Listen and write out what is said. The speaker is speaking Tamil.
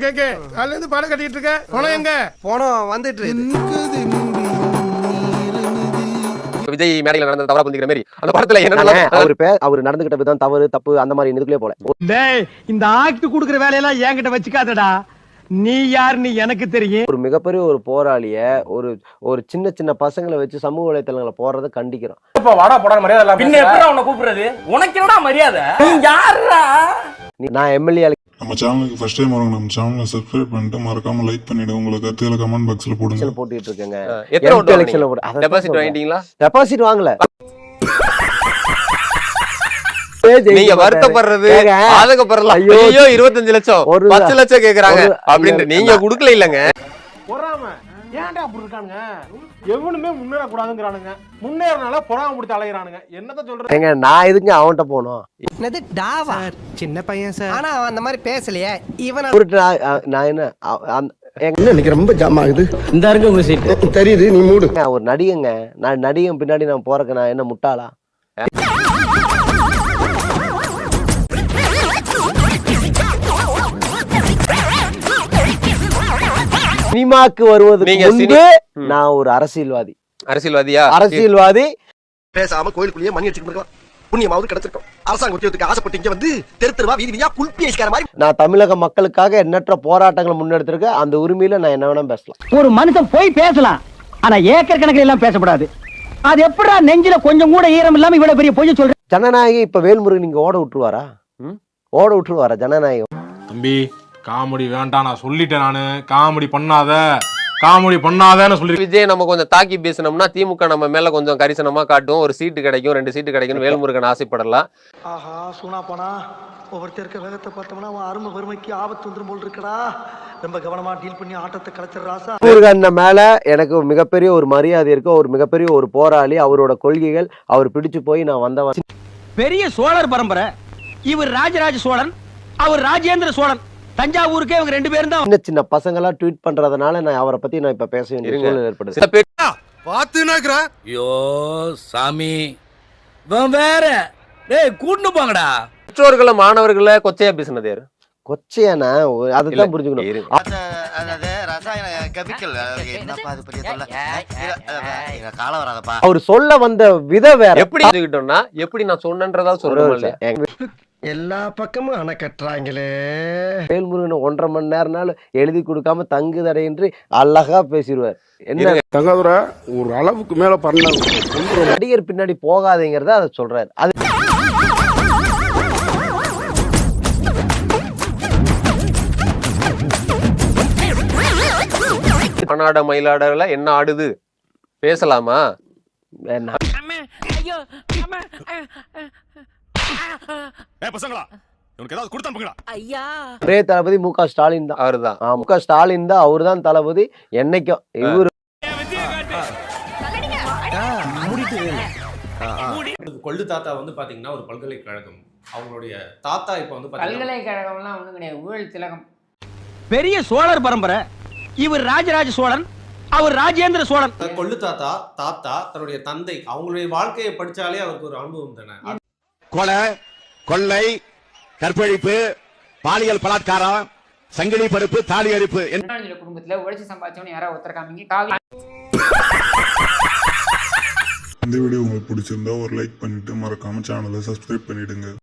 கேக்க. அதுல இருந்து பாடம் கட்டிட்டு இருக்க. போனோம் எங்க? போனோம் வந்துட்டு இருக்குது. விஜய் மேடையில நடந்த தவறா புரிஞ்சுக்கிற மாதிரி. அந்த படத்துல என்ன அவர் பே அவர் நடந்துகிட்ட விதம் தவறு தப்பு அந்த மாதிரி இதுக்குள்ளே போல? டேய் இந்த ஆக்ட் குடுக்குற வேலையெல்லாம் என்கிட்ட வச்சுக்காதடா. நீ யாருன்னு எனக்கு தெரியும். ஒரு மிகப்பெரிய ஒரு போராளிய ஒரு ஒரு சின்ன சின்ன பசங்களை வச்சு சமூக வலைத்தளங்களை போறதை கண்டிக்கிறோம். இப்ப வாடா போடா மரியாதை பின்ன எப்படி அவனை கூப்பிடுறது? உனக்கு என்னடா மரியாதை? நீ யாருடா நீ- நான் எம்எல்ஏ நம்ம சேனலுக்கு ஃபர்ஸ்ட் டைம் வரவங்க நம்ம சேனலை சப்ஸ்கிரைப் பண்ணிட்டு மறக்காம லைக் பண்ணிடுங்க உங்களுக்கு கருத்துக்களை கமெண்ட் பாக்ஸ்ல போடுங்க. போட்டுட்டு இருக்கேங்க. எத்தனை அதான் டெபாசிட். வாங்கிட்டீங்களா? டெபாசிட் வாங்கல. நீங்க வருத்தப்படுறது ஏங்க, பாதகப்படுறலாம் ஐயோ. இருபத்தஞ்சு லட்சம். ஒரு- பத்து லட்சம் கேக்குறாங்க அப்படின்னு நீங்க குடுக்கல இல்லங்க. பொறாம. ஏன்டா அப்படி இருக்கானுங்க? எவனுமே முன்னேற கூடாதுங்கிறானுங்க முன்னேறனால பொறாம பிடிச்சி அலையிறானுங்க. என்னத்த சொல்ற ஏங்க நான் எதுங்க அவன்கிட்ட போனோம் என்னது டாவா? சின்ன பையன் சார். ஆனா அவன் அந்த மாதிரி பேசலையே. இவன் ஒரு நான் என்ன இன்னைக்கு ரொம்ப ஜாம் ஆகுது. இந்த இருக்க உங்க சீட் தெரியுது நீ மூடு. ஒரு நடிகங்க. நான் நடிகன் பின்னாடி நான் போறக்கு நான் என்ன முட்டாளா? சினிமாக்கு முன்பு ம். நான் ஒரு அரசியல்வாதி. அரசியல்வாதியா? அரசியல்வாதி. பேசாம கோயிலுக்குள்ளேயே மணி அடிச்சுட்டு புண்ணியமாவது கிடைச்சிருக்கும். அரசாங்க உத்தியோகத்துக்கு ஆசைப்பட்டு இங்க வந்து தெரு தெருவா வீதி வீதியா குல்பி ஐஸ்கார மாதிரி நான் தமிழக மக்களுக்காக எண்ணற்ற போராட்டங்களை முன்னெடுத்திருக்கேன். அந்த உரிமையில நான் என்ன வேணா பேசலாம். ஒரு மனுஷன் போய் பேசலாம். ஆனா ஏக்கர் கணக்கில் எல்லாம் பேசக்கூடாது அது எப்படா நெஞ்சில கொஞ்சம் கூட ஈரம் இல்லாம இவ்வளவு பெரிய பொய்ய சொல்ற ஜனநாயகி இப்ப வேல்முருகன் நீங்க ஓட விட்டுருவாரா? ஓட விட்டுருவாரா ஜனநாயகம்? தம்பி காமெடி வேண்டாம் நான் சொல்லிட்டேன் நானு. காமெடி பண்ணாத. காமெடி பண்ணாதன்னு சொல்லி விஜய் நம்ம கொஞ்சம் தாக்கி பேசினோம்னா திமுக நம்ம மேல கொஞ்சம் கரிசனமா காட்டும். ஒரு சீட்டு கிடைக்கும் ரெண்டு சீட்டு கிடைக்கும் வேல்முருகன் ஆசைப்படலாம். ஆஹா சூனா போனா ஒவ்வொருத்தர் இருக்க வேகத்தை பார்த்தோம்னா அவன் அருமை வறுமைக்கு ஆபத்து வந்துரும் போல் இருக்கடா. ரொம்ப கவனமா டீல் பண்ணி ஆட்டத்தை கலைச்சிடுறாசா முருகன் மேல எனக்கு ஒரு மிகப்பெரிய ஒரு மரியாதை இருக்கு. ஒரு மிகப்பெரிய ஒரு போராளி. அவரோட கொள்கைகள் அவர் பிடிச்சு போய் நான் வந்தவன். பெரிய சோழர் பரம்பரை. இவர் ராஜராஜ சோழன் அவர் ராஜேந்திர சோழன். தஞ்சாவூருக்கே இவங்க ரெண்டு பேரும் தான் சின்ன சின்ன பசங்களா ட்வீட் பண்றதுனால நான் அவரை பத்தி நான் இப்ப பேச வேண்டிய. சூழல் ஏற்படுது. சில பேர் பாத்துனாக்குற ஐயோ சாமி. வேற. டேய் கூட்டு போங்கடா. பெற்றோர்களை மாணவர்களை கொச்சையா பேசினது யாரு? கொச்சையான? அதுதான் புரிஞ்சுக்கணும். அவர் சொல்ல வந்த வித வேற. எப்படி எடுத்துக்கிட்டோம்னா எப்படி நான் சொன்னேன்றதா எங்க எல்லா பக்கமும் அணை கட்டுறாங்களே வேல்முருகன் ஒன்றரை மணி நேரம்னாலும் எழுதி கொடுக்காம தங்கு தடையின்றி அழகா பேசிடுவார். என்ன? தங்காதுரா ஒரு அளவுக்கு மேல பண்ண நடிகர் பின்னாடி போகாதீங்கிறத அதை சொல்றாரு. அது மானாட மயிலாடல என்ன ஆடுது? பேசலாமா? ஒரே தளபதி மு க ஸ்டாலின் தான். அவர்தான் ஆ, மு க ஸ்டாலின் தான் அவர் தான் தளபதி. என்னைக்கும் இவரு கொள்ளு தாத்தா வந்து பாத்தீங்கன்னா ஒரு பல்கலைக்கழகம். அவங்களுடைய தாத்தா இப்ப வந்து பாத்தீங்கன்னா பல்கலைக்கழகம்லாம் ஒண்ணும் கிடையாது. ஊழல் திலகம். பெரிய சோழர் பரம்பரை இவர் ராஜராஜ சோழன் அவர் ராஜேந்திர சோழன். கொள்ளு தாத்தா தாத்தா தன்னுடைய தந்தை அவங்களுடைய வாழ்க்கையை படிச்சாலே அவருக்கு ஒரு அனுபவம் தானே. கொலை கொள்ளை கற்பழிப்பு பாலியல் பலாத்காரம் சங்கிலி பருப்பு தாலி அரிப்பு குடும்பத்துல உழைச்சு சம்பாதிச்சவனு யாராவது ஒருத்தர் காமிங்க காவி இந்த வீடியோ உங்களுக்கு பிடிச்சிருந்தா ஒரு லைக் பண்ணிட்டு மறக்காம சேனலை சப்ஸ்கிரைப் பண்ணிடுங்க.